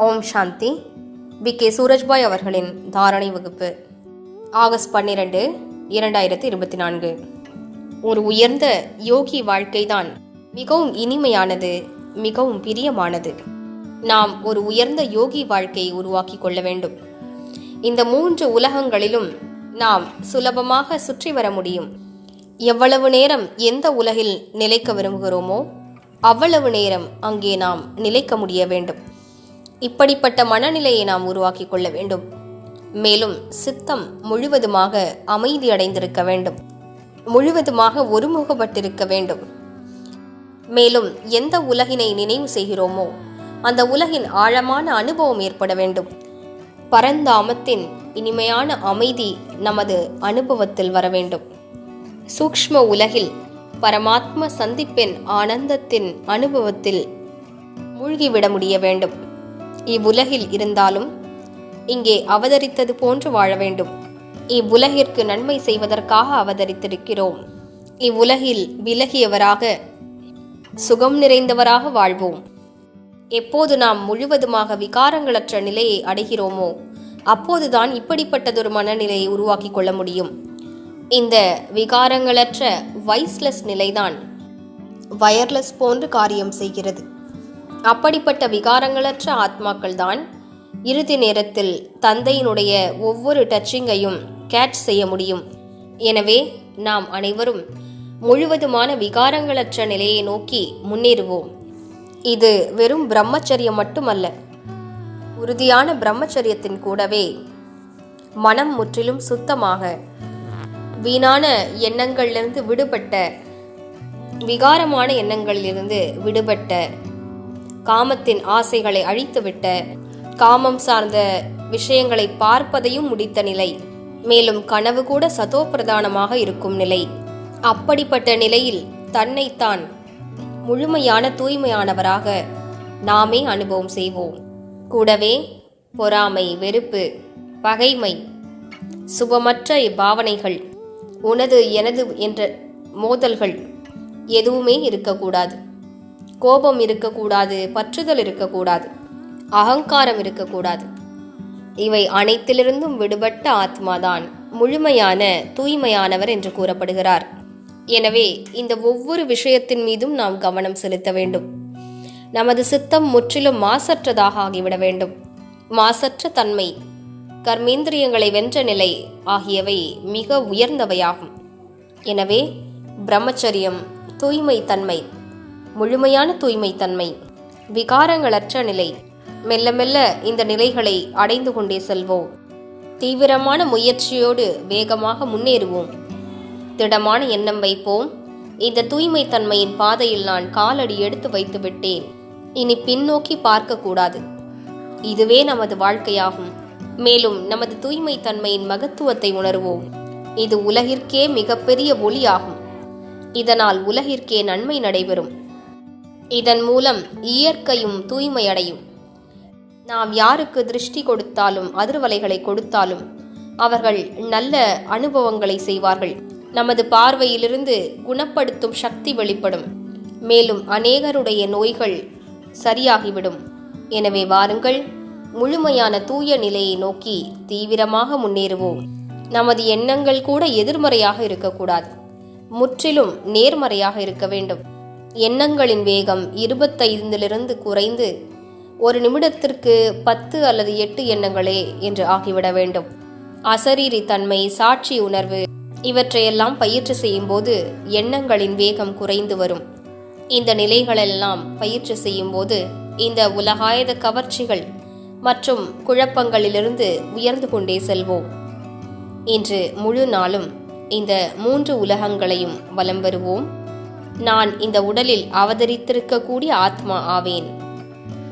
Om Shanti. We. K. Surajbhai அவர்களின் தாரணை வகுப்பு ஆகஸ்ட் பன்னிரண்டு இரண்டாயிரத்தி இருபத்தி நான்கு. ஒரு உயர்ந்த யோகி வாழ்க்கைதான் மிகவும் இனிமையானது மிகவும் பிரியமானது. நாம் ஒரு உயர்ந்த யோகி வாழ்க்கையை உருவாக்கி கொள்ள வேண்டும். இந்த மூன்று உலகங்களிலும் நாம் சுலபமாக சுற்றி வர முடியும். எவ்வளவு நேரம் எந்த உலகில் நிலைக்க விரும்புகிறோமோ அவ்வளவு நேரம் அங்கே நாம் நிலைக்க முடிய வேண்டும். இப்படிப்பட்ட மனநிலையை நாம் உருவாக்கி கொள்ள வேண்டும். மேலும் சித்தம் முழுவதுமாக அமைதியடைந்திருக்க வேண்டும். முழுவதுமாக ஒருமுகப்பட்டிருக்க வேண்டும். மேலும் எந்த உலகினை நினைவு செய்கிறோமோ அந்த உலகின் ஆழமான அனுபவம் ஏற்பட வேண்டும். பரந்தாமத்தின் இனிமையான அமைதி நமது அனுபவத்தில் வர வேண்டும். சூக்ஷ்ம உலகில் பரமாத்ம சந்திப்பின் ஆனந்தத்தின் அனுபவத்தில் மூழ்கிவிட முடிய வேண்டும். இவ்வுலகில் இருந்தாலும் இங்கே அவதரித்தது போன்று வாழ வேண்டும். இவ்வுலகிற்கு நன்மை செய்வதற்காக அவதரித்திருக்கிறோம். இவ்வுலகில் விலகியவராக சுகம் நிறைந்தவராக வாழ்வோம். எப்போது நாம் முழுவதுமாக விகாரங்களற்ற நிலையை அடைகிறோமோ அப்போதுதான் இப்படிப்பட்டதொரு மனநிலையை உருவாக்கி கொள்ள முடியும். இந்த விகாரங்களற்ற வைஸ்லெஸ் நிலைதான் வயர்லெஸ் போன்று காரியம் செய்கிறது. அப்படிப்பட்ட விகாரங்களற்ற ஆத்மாக்கள் தான் இறுதி நேரத்தில் தந்தையினுடைய ஒவ்வொரு டச்சிங்கையும் கேட்ச் செய்ய முடியும். எனவே நாம் அனைவரும் முழுவதுமான விகாரங்களற்ற நிலையை நோக்கி முன்னேறுவோம். இது வெறும் பிரம்மச்சரியம் மட்டுமல்ல. உறுதியான பிரம்மச்சரியத்தின் கூடவே மனம் முற்றிலும் சுத்தமாக வீணான எண்ணங்களிலிருந்து விடுபட்ட விகாரமான எண்ணங்களிலிருந்து விடுபட்ட காமத்தின் ஆசைகளை அழித்துவிட்ட காமம் சார்ந்த விஷயங்களை பார்ப்பதையும் முடித்த நிலை. மேலும் கனவு கூட சதோப்பிரதானமாக இருக்கும் நிலை. அப்படிப்பட்ட நிலையில் தன்னைத்தான் முழுமையான தூய்மையானவராக நாமே அனுபவம் செய்வோம். கூடவே பொறாமை வெறுப்பு பகைமை சுபமற்ற இப்பாவனைகள் உனது எனது என்ற மோதல்கள் எதுவுமே இருக்கக்கூடாது. கோபம் இருக்கக்கூடாது பற்றுதல் இருக்கக்கூடாது அகங்காரம் இருக்கக்கூடாது. இவை அனைத்திலிருந்தும் விடுபட்ட ஆத்மாதான் முழுமையான தூய்மையானவர் என்று கூறப்படுகிறார். எனவே இந்த ஒவ்வொரு விஷயத்தின் மீதும் நாம் கவனம் செலுத்த வேண்டும். நமது சித்தம் முற்றிலும் மாசற்றதாக ஆகிவிட வேண்டும். மாசற்ற தன்மை கர்மேந்திரியங்களை வென்ற நிலை ஆகியவை மிக உயர்ந்தவையாகும். எனவே பிரம்மச்சரியம் தூய்மை தன்மை முழுமையான தூய்மை தன்மை விகாரங்களற்ற நிலை. மெல்ல மெல்ல இந்த நிலைகளை அடைந்து கொண்டே செல்வோம். தீவிரமான முயற்சியோடு வேகமாக முன்னேறுவோம். திடமான எண்ணம் வைப்போம். இந்த தூய்மை தன்மையின் பாதையில் நான் காலடி எடுத்து வைத்து விட்டேன். இனி பின்னோக்கி பார்க்கக்கூடாது. இதுவே நமது வாழ்க்கையாகும். மேலும் நமது தூய்மை தன்மையின் மகத்துவத்தை உணர்வோம். இது உலகிற்கே மிகப்பெரிய ஒளியாகும். இதனால் உலகிற்கே நன்மை நடைபெறும். இதன் மூலம் இயற்கையும் தூய்மையடையும். நாம் யாருக்கு திருஷ்டி கொடுத்தாலும் அதிர்வலைகளை கொடுத்தாலும் அவர்கள் நல்ல அனுபவங்களை செய்வார்கள். நமது பார்வையிலிருந்து குணப்படுத்தும் சக்தி வெளிப்படும். மேலும் அநேகருடைய நோய்கள் சரியாகிவிடும். எனவே வாருங்கள் முழுமையான தூய நிலையை நோக்கி தீவிரமாக முன்னேறுவோம். நமது எண்ணங்கள் கூட எதிர்மறையாக இருக்கக்கூடாது. முற்றிலும் நேர்மறையாக இருக்க வேண்டும். எண்ணங்களின் வேகம் இருபத்தைந்திலிருந்து குறைந்து ஒரு நிமிடத்திற்கு பத்து அல்லது எட்டு எண்ணங்களே என்று ஆகிவிட வேண்டும். அசரீரி தன்மை சாட்சி உணர்வு இவற்றையெல்லாம் பயிற்சி செய்யும்போது எண்ணங்களின் வேகம் குறைந்து வரும். இந்த நிலைகளெல்லாம் பயிற்சி செய்யும்போது இந்த உலகாயத கவர்ச்சிகள் மற்றும் குழப்பங்களிலிருந்து உயர்ந்து கொண்டே செல்வோம். இன்று முழு நாளும் இந்த மூன்று உலகங்களையும் வலம் வருவோம். நான் இந்த உடலில் அவதரித்திருக்கக்கூடிய ஆத்மா ஆவேன்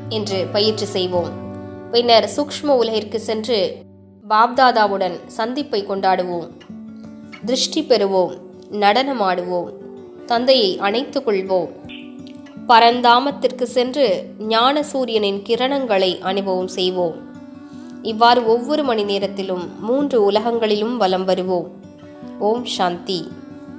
என்று பயிற்சி செய்வோம். பின்னர் சூக்ஷ்ம உலகிற்கு சென்று பாப்தாதாவுடன் சந்திப்பை கொண்டாடுவோம். திருஷ்டி பெறுவோம் நடனமாடுவோம் தந்தையை அணைத்து கொள்வோம். பரந்தாமத்திற்கு சென்று ஞான சூரியனின் கிரணங்களை அனுபவம் செய்வோம். இவ்வாறு ஒவ்வொரு மணி நேரத்திலும் மூன்று உலகங்களிலும் வலம் வருவோம். ஓம் சாந்தி.